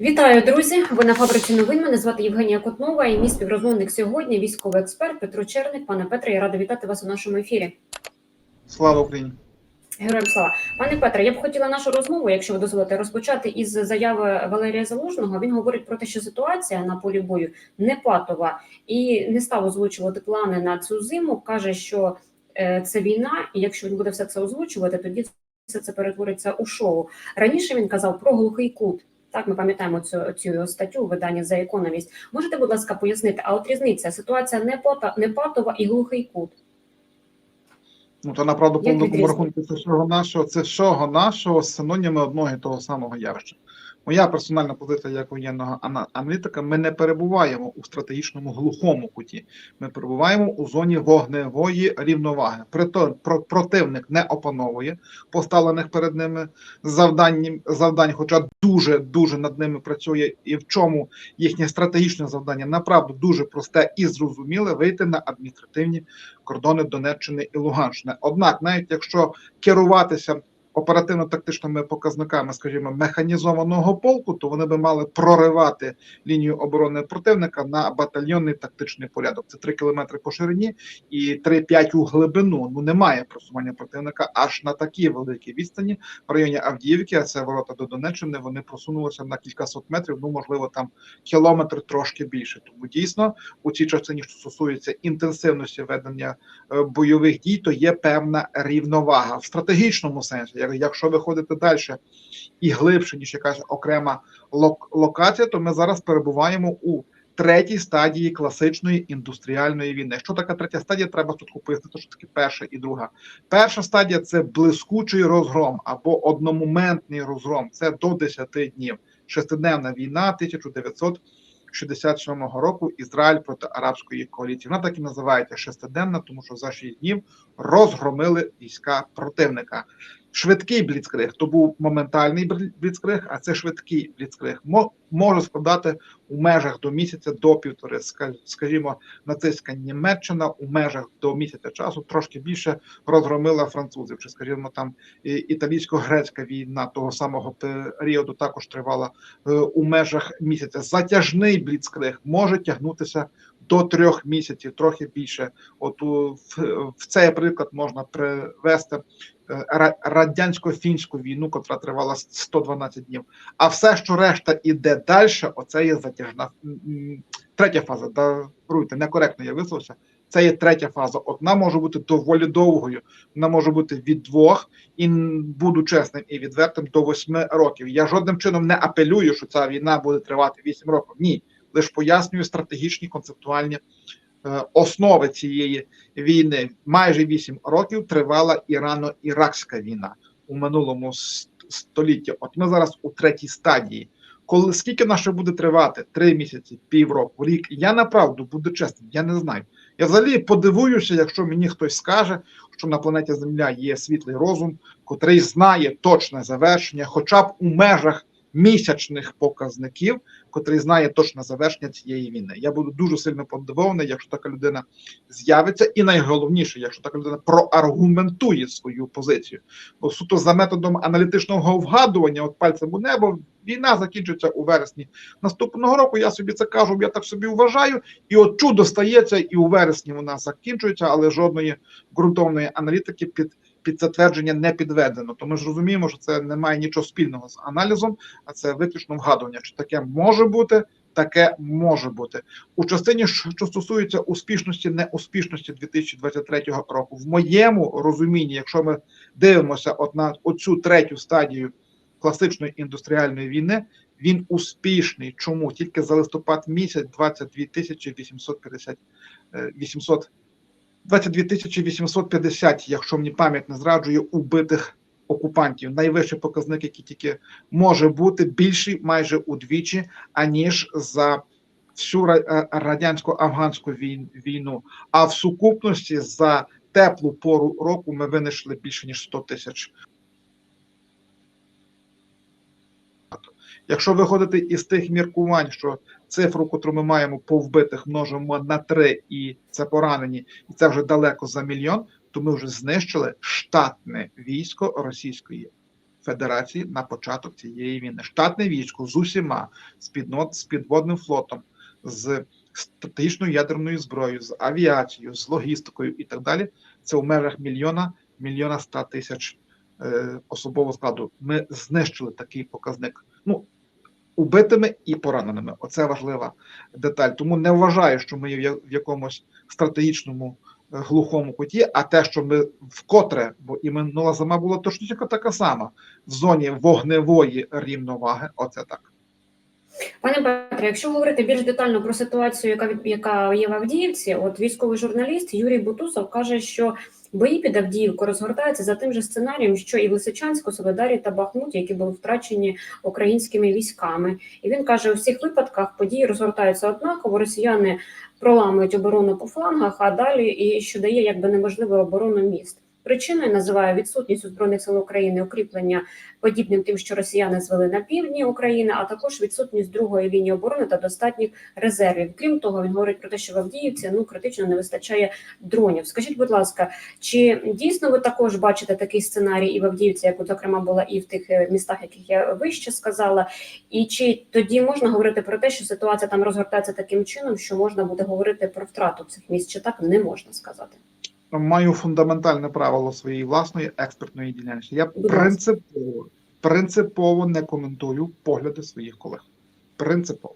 Вітаю, друзі! Ви на фабриці новин. Мене звати Євгенія Котнова і мій співрозмовник сьогодні військовий експерт Петро Черник. Пане Петре, я рада вітати вас у нашому ефірі. Слава Україні! Героям слава. Пане Петре, я б хотіла нашу розмову, якщо ви дозволите, розпочати із заяви Валерія Залужного. Він говорить про те, що ситуація на полі бою не патова і не став озвучувати плани на цю зиму. каже, що е, це війна, і якщо він буде все це озвучувати, тоді все це перетвориться у шоу. Раніше він казав про глухий кут. Так, ми пам'ятаємо цю цю статтю у виданні за економість. Можете, будь ласка, пояснити, а от різниця ситуація не пота не патова і глухий кут. Ну то направду повному рахунку це всього нашого, це всього нашого синоніми одного і того самого явища. Моя персональна позиція як воєнного аналітика: ми не перебуваємо у стратегічному глухому куті. Ми перебуваємо у зоні вогневої рівноваги. Прито про, противник не опановує поставлених перед ними завдань, завдань, хоча дуже дуже над ними працює, і в чому їхнє стратегічне завдання направду дуже просте і зрозуміле вийти на адміністративні кордони Донеччини і Луганщини. Однак, навіть якщо керуватися оперативно-тактичними показниками, скажімо, механізованого полку, то вони би мали проривати лінію оборони противника на батальйонний тактичний порядок. Це 3 кілометри по ширині і 3-5 у глибину. Ну немає просування противника аж на такій великій відстані в районі Авдіївки, а це ворота до Донеччини. Вони просунулися на кількасот метрів. Ну можливо, там кілометр трошки більше. Тому дійсно у цій частині, що стосується інтенсивності ведення е, бойових дій, то є певна рівновага в стратегічному сенсі. Як- Якщо виходити далі і глибше, ніж якась окрема лок- локація, то ми зараз перебуваємо у третій стадії класичної індустріальної війни. Що таке третя стадія? Треба спочатку пояснити, що таке перша і друга. Перша стадія це блискучий розгром або одномоментний розгром. Це до 10 днів. Шестидневна війна 1967 року Ізраїль проти арабської коаліції. Вона так і називається шестиденна, тому що за 6 днів розгромили війська противника. Швидкий бліцкриг то був моментальний блі- бліцкриг, а це швидкий бліцкриг мо- може складати у межах до місяця до півтори. Ска- Скажімо, нацистська Німеччина у межах до місяця часу трошки більше розгромила французів. Чи скажімо, там італійсько-грецька війна того самого періоду також тривала е, у межах місяця. Затяжний бліцкриг може тягнутися до трьох місяців, трохи більше. От у, в, в цей приклад можна привести е, ра- радянсько-фінську війну, котра тривала 112 днів. А все, що решта іде далі, оце є затяжна третя фаза. Даруйте, некоректно я висловився. Це є третя фаза. Одна може бути доволі довгою, вона може бути від двох, і буду чесним і відвертим до восьми років. Я жодним чином не апелюю, що ця війна буде тривати вісім років. Ні, лише пояснюю стратегічні концептуальні е, основи цієї війни. Майже вісім років тривала Ірано-Іракська війна у минулому столітті. От ми зараз у третій стадії. Коли скільки вона ще буде тривати? Три місяці, півроку, рік. Я направду буду чесним, я не знаю. Я взагалі подивуюся, якщо мені хтось скаже, що на планеті Земля є світлий розум, котрий знає точне завершення, хоча б у межах місячних показників, котрий знає точне завершення цієї війни. Я буду дуже сильно подивований, якщо така людина з'явиться, і найголовніше, якщо така людина проаргументує свою позицію. Бо суто за методом аналітичного вгадування, от пальцем у небо, війна закінчиться у вересні наступного року. Я собі це кажу, я так собі вважаю. І от чудо стається, і у вересні вона закінчується, але жодної ґрунтовної аналітики під. Під затвердження не підведено, то ми ж розуміємо, що це не має нічого спільного з аналізом, а це виключно вгадування. Що таке може бути, таке може бути у частині, що стосується успішності, неуспішності 2023 року. В моєму розумінні, якщо ми дивимося от на оцю третю стадію класичної індустріальної війни, він успішний. Чому тільки за листопад місяць 22 тисячі 850 е, 800 22 тисячі 850, якщо мені пам'ять не зраджує, убитих окупантів. Найвищий показник, який тільки може бути більший майже удвічі, аніж за всю е, радянсько-афганську війну. А в сукупності за теплу пору року ми винайшли більше ніж 100 тисяч. Якщо виходити із тих міркувань, що цифру, яку ми маємо по вбитих, множимо на 3, і це поранені, і це вже далеко за мільйон, то ми вже знищили штатне військо Російської Федерації на початок цієї війни. Штатне військо з усіма з, піднот, з підводним флотом, з стратегічною ядерною зброєю, з авіацією, з логістикою і так далі. Це у межах мільйона мільйона ста тисяч особового складу. Ми знищили такий показник. Ну убитими і пораненими. Оце важлива деталь. Тому не вважаю, що ми є в якомусь стратегічному е, глухому куті, а те, що ми вкотре, бо і минула зима була точно така сама в зоні вогневої рівноваги. Оце так. Пане Петре, якщо говорити більш детально про ситуацію, яка яка є в Авдіївці, от військовий журналіст Юрій Бутусов каже, що бої під Авдіївку розгортаються за тим же сценарієм, що і в Лисичанську, Солидарі та Бахмуті, які були втрачені українськими військами. І він каже, у всіх випадках події розгортаються однаково. Росіяни проламують оборону по флангах, а далі і що дає якби неможливу оборону міст. Причиною називає відсутність у збройних сил України укріплення подібним тим, що росіяни звели на півдні України, а також відсутність другої лінії оборони та достатніх резервів. Крім того, він говорить про те, що в Авдіївці ну критично не вистачає дронів. Скажіть, будь ласка, чи дійсно ви також бачите такий сценарій і в Авдіївці, як зокрема була і в тих е, містах, яких я вище сказала? І чи тоді можна говорити про те, що ситуація там розгортається таким чином, що можна буде говорити про втрату цих міст? Чи так не можна сказати? Маю фундаментальне правило своєї власної експертної діяльності. Я принципово, принципово не коментую погляди своїх колег. Принципово.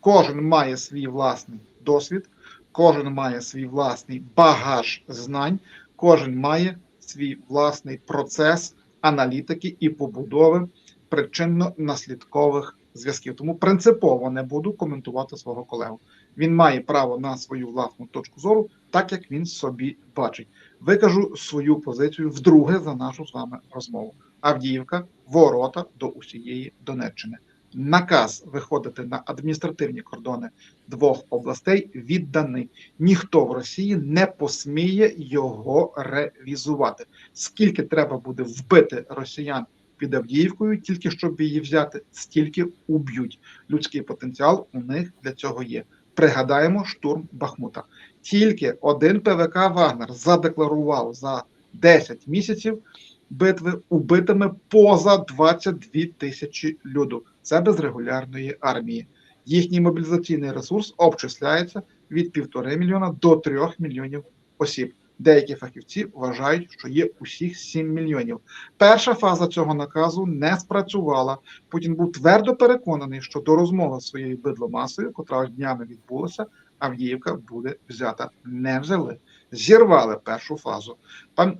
Кожен має свій власний досвід, кожен має свій власний багаж знань, кожен має свій власний процес аналітики і побудови причинно-наслідкових зв'язків. Тому принципово не буду коментувати свого колегу. Він має право на свою власну точку зору, так як він собі бачить. Викажу свою позицію вдруге за нашу з вами розмову. Авдіївка, ворота до усієї Донеччини. Наказ виходити на адміністративні кордони двох областей відданий. Ніхто в Росії не посміє його ревізувати. Скільки треба буде вбити росіян під Авдіївкою, тільки щоб її взяти, стільки уб'ють. Людський потенціал у них для цього є. Пригадаємо штурм Бахмута. Тільки один ПВК Вагнер задекларував за 10 місяців битви убитими поза 22 тисячі люду. Це без регулярної армії. Їхній мобілізаційний ресурс обчисляється від півтори мільйона до трьох мільйонів осіб. Деякі фахівці вважають, що є усіх 7 мільйонів. Перша фаза цього наказу не спрацювала. Путін був твердо переконаний, що до розмови з своєю бидломасою, котра днями відбулася, Авдіївка буде взята. Не взяли, зірвали першу фазу.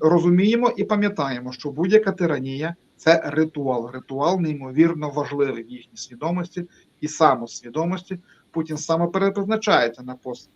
Розуміємо і пам'ятаємо, що будь-яка тиранія це ритуал. Ритуал неймовірно важливий в їхній свідомості і самосвідомості. Путін саме перепризначається на пост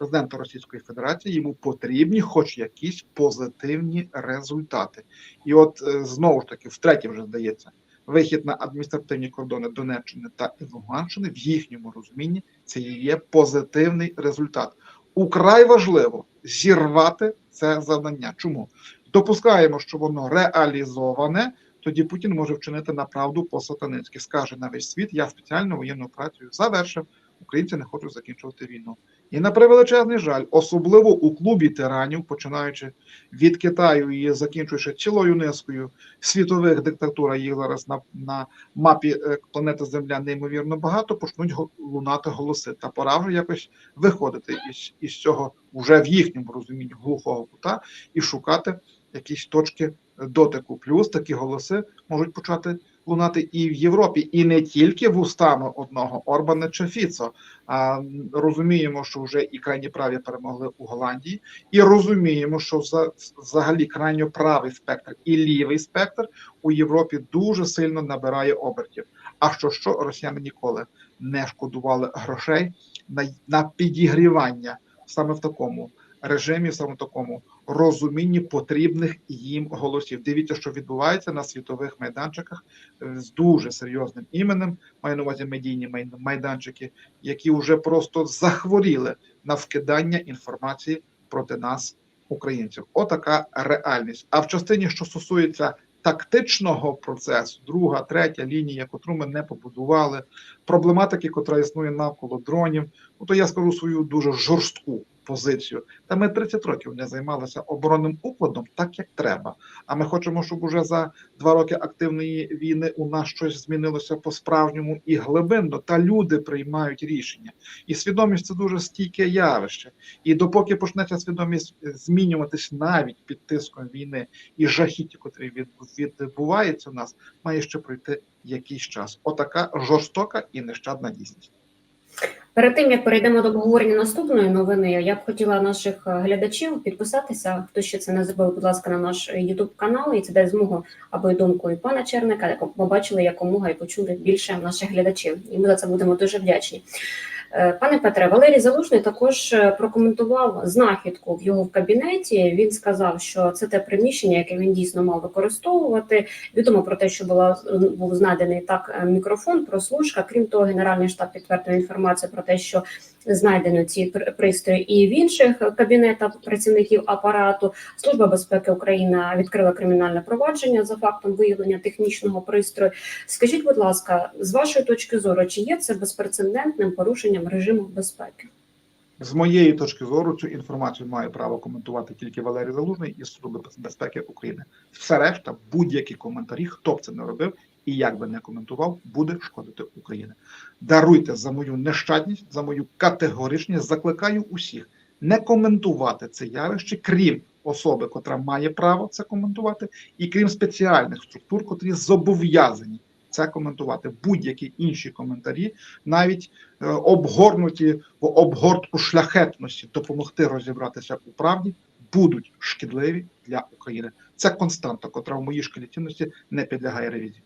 президента Російської Федерації. Йому потрібні, хоч якісь позитивні результати. І от е, знову ж таки, втретє вже здається, вихід на адміністративні кордони Донеччини та Луганщини в їхньому розумінні це є позитивний результат. Украй важливо зірвати це завдання. Чому допускаємо, що воно реалізоване? Тоді Путін може вчинити на правду по сатаницьки. Скаже на весь світ: я спеціальну воєнну операцію завершив. Українці не хочуть закінчувати війну. І на превеличезний жаль, особливо у клубі тиранів, починаючи від Китаю і закінчуючи цілою низкою світових диктатур, їх зараз на, на мапі е, планети Земля неймовірно багато, почнуть лунати голоси. Та пора вже якось виходити із, із цього вже в їхньому розумінні глухого кута і шукати якісь точки дотику. Плюс такі голоси можуть почати лунати і в Європі, і не тільки вустами одного Орбана чи Фіцо. А розуміємо, що вже і крайні праві перемогли у Голландії, і розуміємо, що за- взагалі крайньо правий спектр і лівий спектр у Європі дуже сильно набирає обертів. А що що росіяни ніколи не шкодували грошей на, на підігрівання саме в такому режимі, саме в такому розумінні потрібних їм голосів. Дивіться, що відбувається на світових майданчиках е, з дуже серйозним іменем. Маю на увазі медійні майданчики, які вже просто захворіли на вкидання інформації проти нас, українців. Отака реальність. А в частині, що стосується тактичного процесу, друга, третя лінія, котру ми не побудували, проблематики, котра існує навколо дронів, Ну, то я скажу свою дуже жорстку позицію. Та ми 30 років не займалися оборонним укладом так, як треба. А ми хочемо, щоб уже за два роки активної війни у нас щось змінилося по-справжньому і глибинно. Та люди приймають рішення. І свідомість це дуже стійке явище. І допоки почнеться свідомість змінюватись навіть під тиском війни і жахіття, котрі відбувається у нас, має ще пройти якийсь час. Отака жорстока і нещадна дійсність. Перед тим як перейдемо до обговорення наступної новини, я б хотіла наших е, глядачів підписатися. Хто ще це не зробив, будь ласка, на наш youtube канал, і це дасть змогу, аби думку і пана Черника, побачили якомога і почули більше наших глядачів. І ми за це будемо дуже вдячні. Е, Пане Петре, Валерій Залужний також е, прокоментував знахідку в його в кабінеті. Він сказав, що це те приміщення, яке він дійсно мав використовувати. Відомо про те, що була був знайдений так е, мікрофон, прослушка. Крім того, генеральний штаб підтвердив інформацію про те, що знайдено ці пристрої і в інших кабінетах працівників апарату. Служба безпеки України відкрила кримінальне провадження за фактом виявлення технічного пристрою. Скажіть, будь ласка, з вашої точки зору, чи є це безпрецедентним порушенням режиму безпеки? З моєї точки зору, цю інформацію має право коментувати тільки Валерій Залужний із Служби безпеки України. Все решта, будь-які коментарі, хто б це не робив і як би не коментував, буде шкодити Україні. Даруйте за мою нещадність, за мою категоричність. Закликаю усіх не коментувати це явище, крім особи, котра має право це коментувати, і крім спеціальних структур, котрі зобов'язані це коментувати. Будь-які інші коментарі, навіть е, обгорнуті в обгортку шляхетності, допомогти розібратися у правді, будуть шкідливі для України. Це константа, котра в моїй шкалі цінності не підлягає ревізії.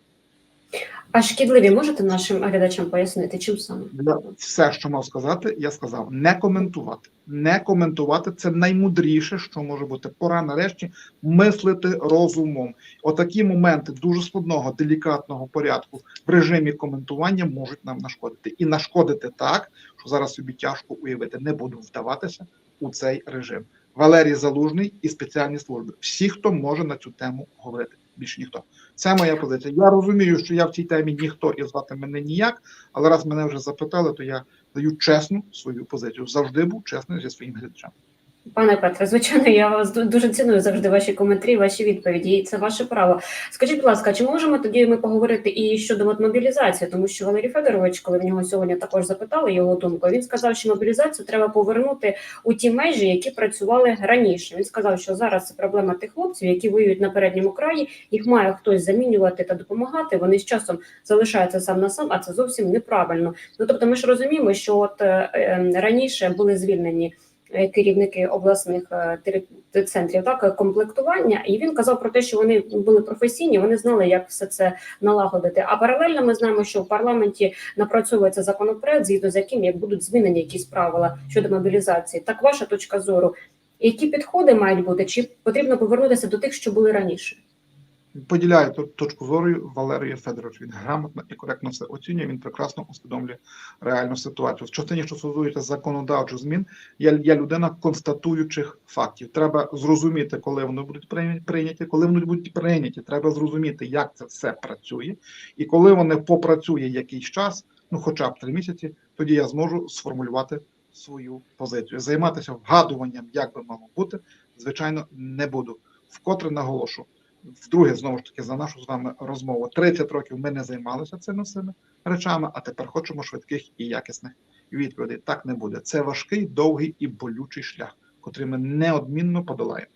А шкідливі можете нашим глядачам пояснити, чим саме? Все, що мав сказати, я сказав. Не коментувати. Не коментувати це наймудріше, що може бути. Пора нарешті мислити розумом. Отакі моменти дуже складного, делікатного порядку в режимі коментування можуть нам нашкодити. І нашкодити так, що зараз собі тяжко уявити. Не буду вдаватися у цей режим. Валерій Залужний і спеціальні служби. Всі, хто може на цю тему говорити. Більше ніхто. Це моя позиція. Я розумію, що я в цій темі ніхто і звати мене ніяк, але раз мене вже запитали, то я даю чесну свою позицію. Завжди був чесним зі своїм глядачем. Пане Петре, звичайно, я вас дуже ціную завжди ваші коментарі, ваші відповіді, і це ваше право. Скажіть, будь ласка, чи можемо тоді ми поговорити і щодо мобілізації? Тому що Валерій Федорович, коли в нього сьогодні також запитали його думку, він сказав, що мобілізацію треба повернути у ті межі, які працювали раніше. Він сказав, що зараз це проблема тих хлопців, які воюють на передньому краї, їх має хтось замінювати та допомагати. Вони з часом залишаються сам на сам, а це зовсім неправильно. Ну тобто, ми ж розуміємо, що от е, е, раніше були звільнені керівники обласних е, центрів так е, комплектування, і він казав про те, що вони були професійні, вони знали, як все це налагодити. А паралельно ми знаємо, що в парламенті напрацьовується законопроект, згідно з яким як будуть змінені якісь правила щодо мобілізації. Так, ваша точка зору, які підходи мають бути, чи потрібно повернутися до тих, що були раніше? Поділяю ту точку зору Валерія Федоровича. Він грамотно і коректно все оцінює. Він прекрасно усвідомлює реальну ситуацію. В частині, що стосується законодавчих змін, я, я людина констатуючих фактів. Треба зрозуміти, коли вони будуть прийняті, коли вони будуть прийняті. Треба зрозуміти, як це все працює, і коли вони попрацює якийсь час, ну хоча б три місяці, тоді я зможу сформулювати свою позицію. Займатися вгадуванням, як би мало бути, звичайно, не буду. Вкотре наголошу. Вдруге, знову ж таки, за нашу з вами розмову. 30 років ми не займалися цими всіми речами, а тепер хочемо швидких і якісних відповідей. Так не буде. Це важкий, довгий і болючий шлях, котрий ми неодмінно подолаємо.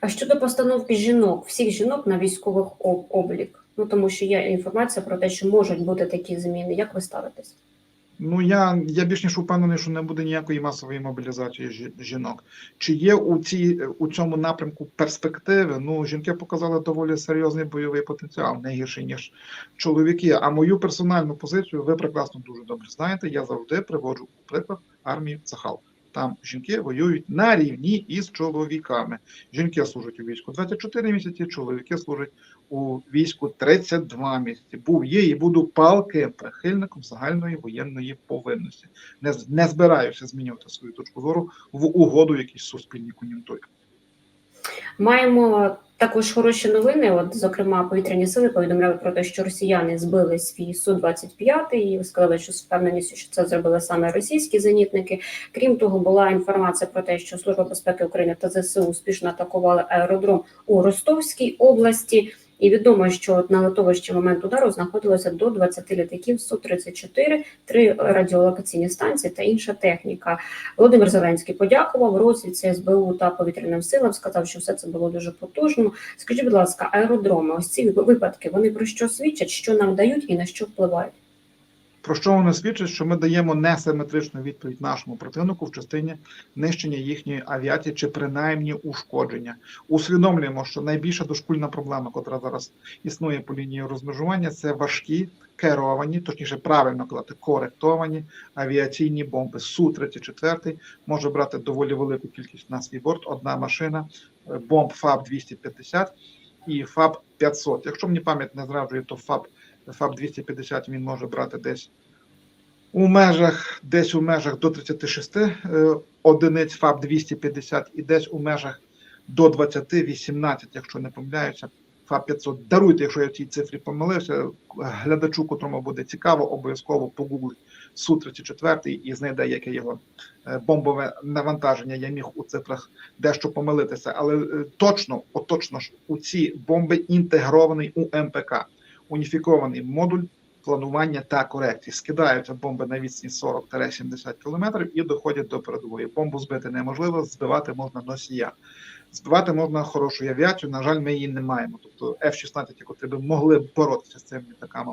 А щодо постановки жінок, всіх жінок на військових об- облік, ну тому що є інформація про те, що можуть бути такі зміни. Як ви ставитесь? Ну я, я більш ніж упевнений, що не буде ніякої масової мобілізації жінок. Чи є у цій у цьому напрямку перспективи? Ну, жінки показали доволі серйозний бойовий потенціал, не гірший ніж чоловіки. А мою персональну позицію ви прекрасно дуже добре знаєте. Я завжди приводжу у приклад армії Цахал. Там жінки воюють на рівні із чоловіками. Жінки служать у війську 24 місяці, чоловіки служать у війську 32 місяці. Був є і буду палким прихильником загальної воєнної повинності. Не, не збираюся змінювати свою точку зору в угоду якійсь суспільній кон'юнктурі. Маємо також хороші новини. От, зокрема, повітряні сили повідомляли про те, що росіяни збили свій су 25 і сказали, що з впевненістю, що це зробили саме російські зенітники. Крім того, була інформація про те, що Служба безпеки України та ЗСУ успішно атакували аеродром у Ростовській області. І відомо, що на литовищі момент удару знаходилося до 20 літаків Су-34, три радіолокаційні станції та інша техніка. Володимир Зеленський подякував розвідці СБУ та повітряним силам. Сказав, що все це було дуже потужно. Скажіть, будь ласка, аеродроми, ось ці випадки, вони про що свідчать, що нам дають і на що впливають? Про що вони свідчить, що ми даємо несиметричну відповідь нашому противнику в частині нищення їхньої авіації чи принаймні ушкодження. Усвідомлюємо, що найбільша дошкульна проблема, яка зараз існує по лінії розмежування, це важкі керовані, точніше, правильно казати, коректовані авіаційні бомби. Су 34 може брати доволі велику кількість на свій борт. Одна машина е, бомб ФАБ 250 і ФАБ 500. Якщо мені пам'ять не зраджує, то ФАБ. 500 ФАБ 250 він може брати десь у межах десь у межах до 36 е, одиниць ФАП-250 і десь у межах до 20-18, якщо не помиляюся, Фаб 500, Даруйте, якщо я в цій цифрі помилився. Глядачу, котрому буде цікаво, обов'язково погуглить Су-34 і знайде, яке його е, бомбове навантаження. Я міг у цифрах дещо помилитися, але е, точно, оточно ж, у ці бомби інтегрований у МПК уніфікований модуль планування та корекції. Скидаються бомби на відстані 40-70 км і доходять до передової. Бомбу збити неможливо, збивати можна носія. Збивати можна хорошу авіацію. На жаль, ми її не маємо. Тобто F-16, котрі би могли боротися з цими літаками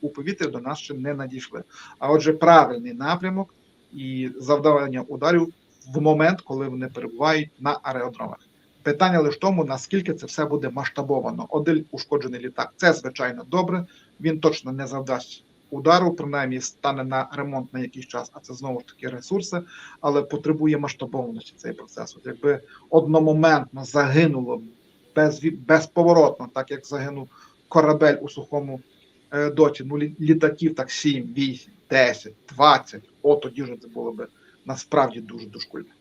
у повітрі, до нас ще не надійшли. А отже, правильний напрямок і завдавання ударів в момент, коли вони перебувають на аеродромах. Питання лише тому, наскільки це все буде масштабовано. Один ушкоджений літак це звичайно добре. Він точно не завдасть удару, принаймні стане на ремонт на якийсь час, а це знову ж таки ресурси, але потребує масштабованості цей процес. От якби одномоментно загинуло без, безповоротно, так як загинув корабель у сухому е, доті, ну літаків так 7, 8, 10, 20, от тоді вже це було б насправді дуже дошкульно.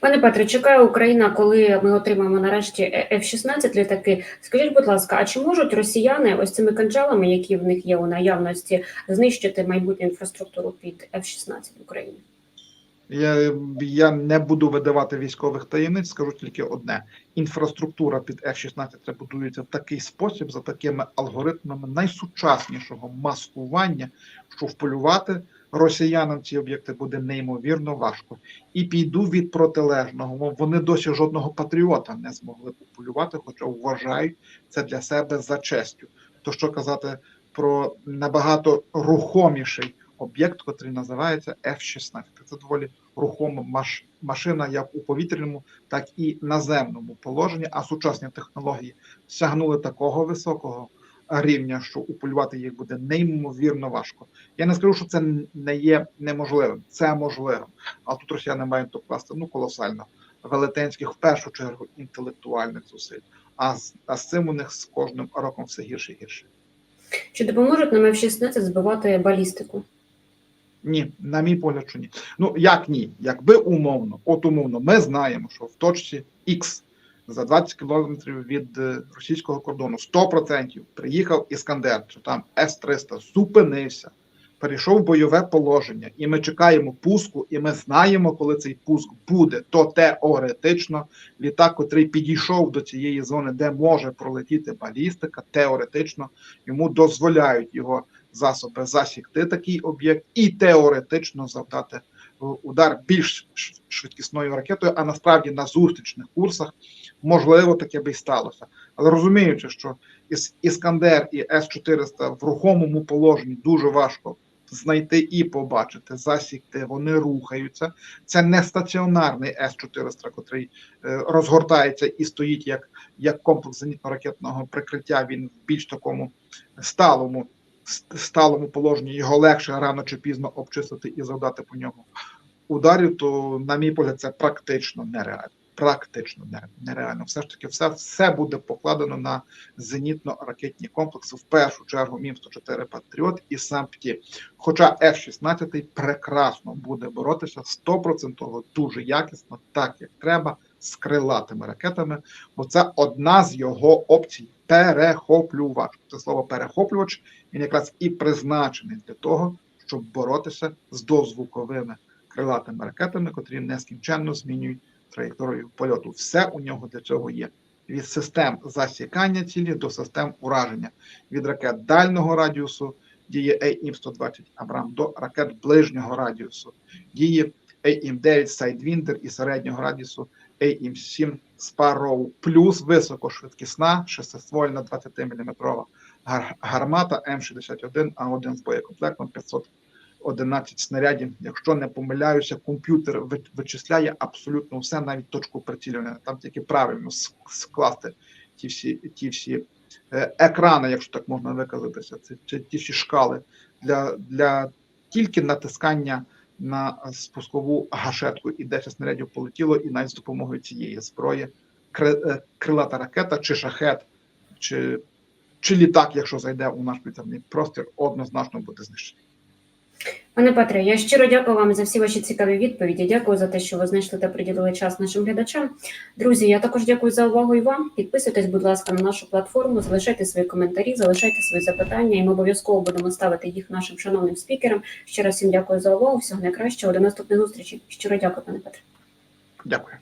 Пане Петре, чекає Україна, коли ми отримаємо нарешті F-16 літаки. Скажіть, будь ласка, а чи можуть росіяни ось цими канджалами, які в них є у наявності, знищити майбутню інфраструктуру під F-16 в Україні? Я я не буду видавати військових таємниць, скажу тільки одне: інфраструктура під F-16 будується в такий спосіб, за такими алгоритмами найсучаснішого маскування, що вполювати росіянам ці об'єкти буде неймовірно важко. І піду від протилежного. Вони досі жодного патріота не змогли популювати, хоча вважають це для себе за честю. То що казати про набагато рухоміший об'єкт, який називається F-16. Це доволі рухома маш, машина, як у повітряному, так і наземному положенні. А сучасні технології сягнули такого високого рівня, що уполювати їх буде неймовірно важко. Я не скажу, що це не є неможливим, це можливо. А тут росіяни мають докласти ну колосально велетенських в першу чергу інтелектуальних зусиль. А з, а з цим у них з кожним роком все гірше і гірше. Чи допоможуть нам F-16 збивати балістику? Ні, на мій погляд, що ні. Ну як ні? Якби умовно, от умовно, ми знаємо, що в точці X за 20 кілометрів від е, російського кордону 100% приїхав Іскандер, чи там С-300, зупинився, перейшов в бойове положення, і ми чекаємо пуску, і ми знаємо, коли цей пуск буде, то теоретично літак, котрий підійшов до цієї зони, де може пролетіти балістика, теоретично йому дозволяють його засоби засікти такий об'єкт і теоретично завдати е, удар більш швидкісною ракетою, а насправді на зустрічних курсах можливо таке би й сталося. Але розуміючи, що Іскандер і С-400 в рухомому положенні дуже важко знайти і побачити, засікти, вони рухаються. Це не стаціонарний С-400, котрий е, розгортається і стоїть як, як комплекс зенітно-ракетного прикриття. Він в більш такому сталому сталому положенні його легше рано чи пізно обчислити і завдати по ньому ударів, то, на мій погляд, це практично нереально. Практично нереально. Все ж таки, все все буде покладено на зенітно-ракетні комплекси, в першу чергу Мім 104 Патріот і сам ПТІ. Хоча F-16 прекрасно буде боротися 100% дуже якісно, так як треба, з крилатими ракетами, бо це одна з його опцій перехоплювач. Це слово перехоплювач він якраз і призначений для того, щоб боротися з дозвуковими крилатими ракетами, котрі нескінченно змінюють траєкторію польоту. Все у нього для цього є. Від систем засікання цілі до систем ураження, від ракет дальнього радіусу діє AIM-120 Абрам до ракет ближнього радіусу, діє AIM-9 Sidewinder і середнього радіусу AIM-7 Sparrow, плюс високошвидкісна шестиствольна 20-мм гар- гармата М61 А1 з боєкомплектом 511 снарядів. Якщо не помиляюся, комп'ютер вичисляє абсолютно все, навіть точку прицілювання. Там тільки правильно скласти ті всі, ті всі е, екрани, якщо так можна виказатися, це ті всі шкали для, для тільки натискання на спускову гашетку і 10 снарядів полетіло, і навіть з допомогою цієї зброї е, крилата ракета чи шахет, чи, чи літак, якщо зайде у наш повітряний простір, однозначно буде знищений. Пане Петре, я щиро дякую вам за всі ваші цікаві відповіді. Дякую за те, що ви знайшли та приділили час нашим глядачам. Друзі, я також дякую за увагу і вам. Підписуйтесь, будь ласка, на нашу платформу, залишайте свої коментарі, залишайте свої запитання, і ми обов'язково будемо ставити їх нашим шановним спікерам. Ще раз всім дякую за увагу. Всього найкращого. До наступної зустрічі. Щиро дякую, пане Петре. Дякую.